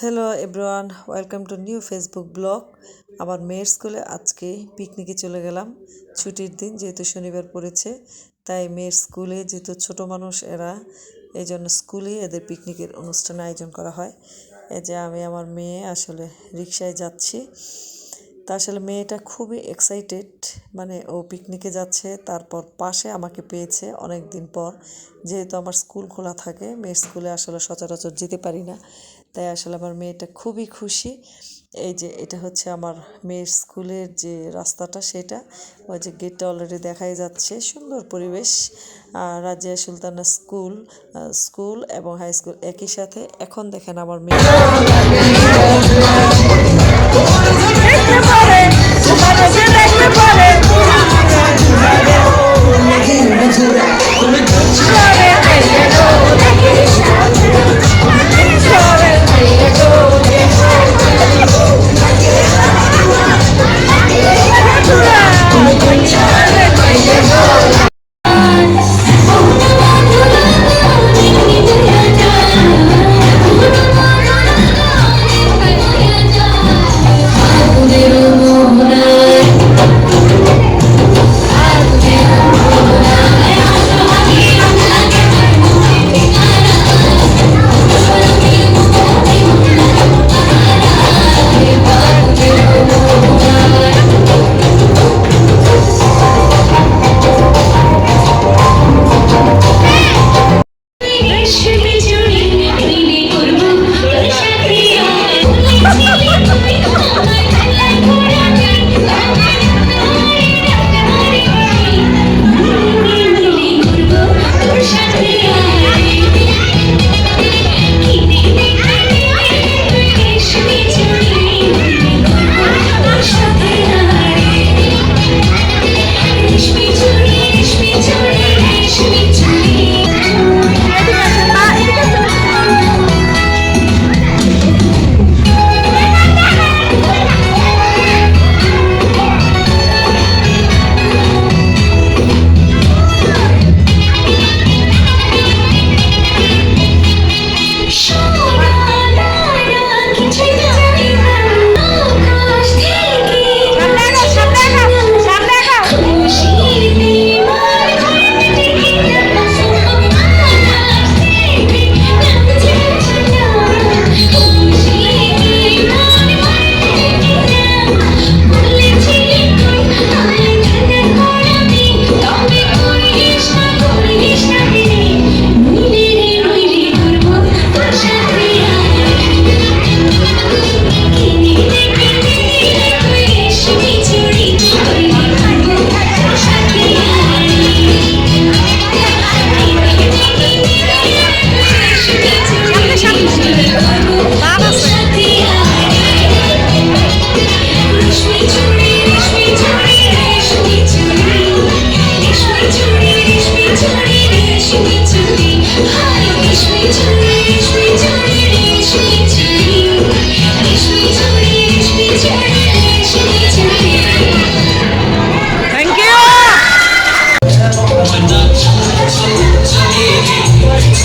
Hello everyone welcome to new Facebook blog আমার মেয়ের স্কুলে আজকে পিকনিকে চলে গেলাম। ছুটির দিন যেহেতু শনিবার পড়েছে, তাই মেয়ের স্কুলে যেহেতু ছোট মানুষ এরা এই জন্য স্কুলে এদের পিকনিকের অনুষ্ঠান আয়োজন করা হয়। এই যে আমি আমার মেয়ে আসলে রিক্সায় যাচ্ছি। তা আসলে মেয়েটা খুবই এক্সাইটেড মানে ও পিকনিকে যাচ্ছে, তারপর পাশে আমাকে পেয়েছে অনেক দিন পর। যেহেতু আমার স্কুল খোলা থাকে, মেয়ের স্কুলে আসলে সচরাচর যেতে পারি না। তাই আসলে আমার মেয়েটা খুবই খুশি। এই যে এটা হচ্ছে আমার মেয়ের স্কুলের যে রাস্তাটা সেটা, ওই যে গেটটা অলরেডি দেখাই যাচ্ছে। সুন্দর পরিবেশ। আর রাজিয়া সুলতানা স্কুল স্কুল এবং হাই স্কুল একই সাথে। এখন দেখেন আমার মেয়ে।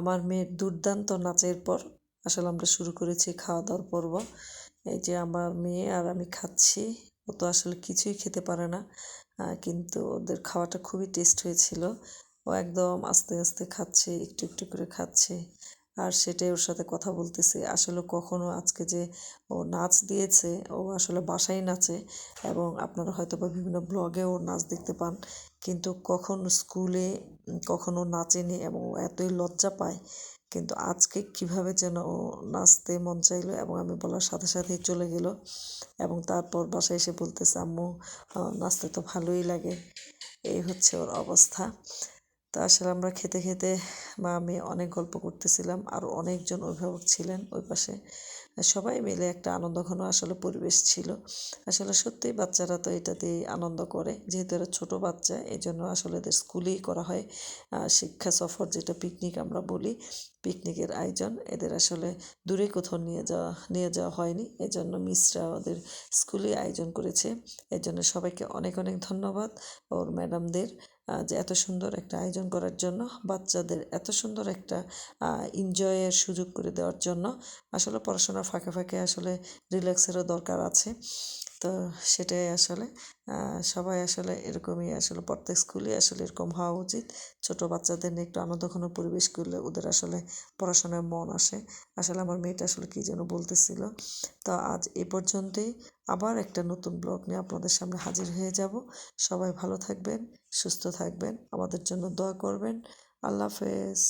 আমার মেয়ের দুর্দান্ত নাচের পর আসলে আমরা শুরু করেছি খাওয়া দাওয়ার পর্ব। এই যে আমার মেয়ে আর আমি খাচ্ছি, ও তো আসলে কিছুই খেতে পারে না কিন্তু ওদের খাওয়াটা খুবই টেস্ট হয়েছিল। ও একদম আস্তে আস্তে খাচ্ছে, একটু একটু করে খাচ্ছে। আর সেটাই ওর সাথে কথা বলতেছে। আসলে কখনো আজকে যে ও নাচ দিয়েছে, ও আসলে বাসায় নাচে এবং আপনারা হয়তো বা বিভিন্ন ব্লগে ওর নাচ দেখতে পান, কিন্তু কখন স্কুলে, কখনো নাচেনি এবং ও এতই লজ্জা পায়। কিন্তু আজকে কীভাবে যেন ও নাচতে মন চাইলো এবং আমি বলার সাথে সাথেই চলে গেল এবং তারপর বাসায় এসে বলতেছে, আম্মু নাচতে তো ভালোই লাগে। এই হচ্ছে ওর অবস্থা। তো আসলে আমরা খেতে খেতে বা আমি অনেক গল্প করতেছিলাম, আর অনেকজন অভিভাবক ছিলেন ওই পাশে। সবাই মিলে একটা আনন্দঘন আসলে পরিবেশ ছিল। আসলে সত্যিই বাচ্চারা তো এটাতেই আনন্দ করে। যেহেতু এরা ছোটো বাচ্চা এই জন্য আসলে এদের স্কুলেই করা হয়। শিক্ষা সফর যেটা পিকনিক আমরা বলি পিকনিকের আয়োজন। এদের আসলে দূরে কোথাও নিয়ে যাওয়া নিয়ে যাওয়া হয়নি। এজন্য মিসরা ওদের স্কুলে আয়োজন করেছে। এর জন্য সবাইকে অনেক অনেক ধন্যবাদ ওর ম্যাডামদের যে এত সুন্দর একটা আয়োজন করার জন্য, বাচ্চাদের এত সুন্দর একটা এনজয়ের সুযোগ করে দেওয়ার জন্য। আসলে পড়াশোনার ফাঁকে ফাঁকে আসলে রিল্যাক্সেরও দরকার আছে। তো সেটাই আসলে সবাই আসলে এরকমই আসলে প্রত্যেক স্কুলে আসলে এরকম হওয়া উচিত। ছোট বাচ্চাদের নিয়ে একটু আনন্দঘন পরিবেশ করলে ওদের আসলে পড়াশোনায় মন আসে। আসলে আমার মেয়েটা আসলে কী যেন বলতেছিল। তো আজ এ পর্যন্তই। আবার একটা নতুন ব্লগ নিয়ে আপনাদের সামনে হাজির হয়ে যাব। সবাই ভালো থাকবেন, সুস্থ থাকবেন। আমাদের জন্য দোয়া করবেন। আল্লাহ হাফেজ।